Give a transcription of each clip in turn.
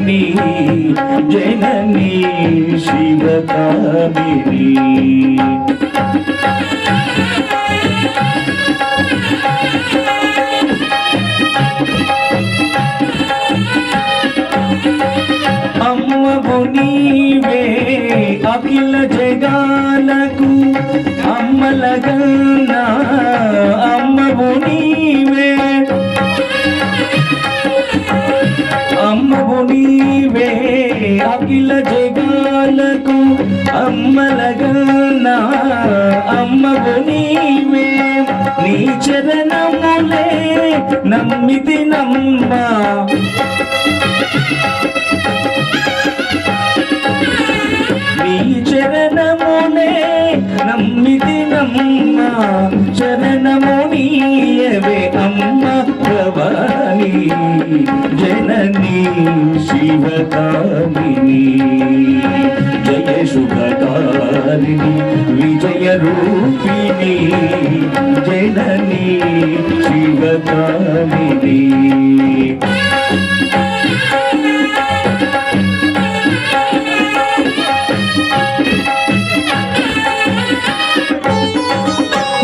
రూపిణి జనని శివకామిని. అమ్మవు నీవే అఖిల జగాలకు అమ్మలగన్నా అఖిల జగాలకు అమ్మలగన్నా అమ్మవు నీవే. నీ చరణములే నమ్మితి నమ్మా. నీ చరణమునే నమ్మితి నమ్మా. చరణము నీయవే అమ్మ ప్రభా. జనని శివకామిని జయ శుభకారిణి విజయ రూపిణి జనని శివకామిని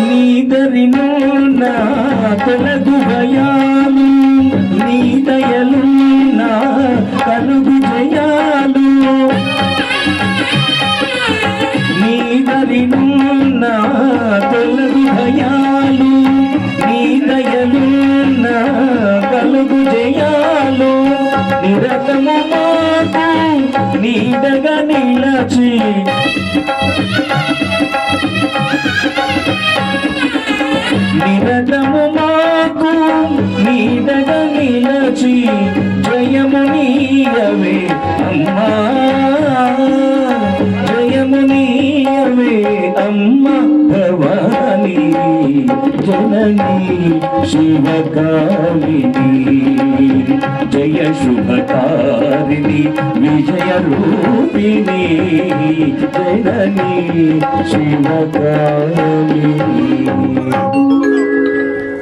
నీదరిను నా తొలగు భయాలు నీ దయలు నా కలుగు జయాలు నీదరిను నా తొలగు భయాలు నీ దయలు నా కలుగు జయాలు నిరతము మాకు నీడగా నిలచి. నిరతము మా నీడగా నిలచి జయము నీయవే అమ్మా. జయము నీయవే అమ్మ భవాని. జనని శివకాలిని జయ శుభకారిణి విజయ రూపిణి. జనని శివకాలిని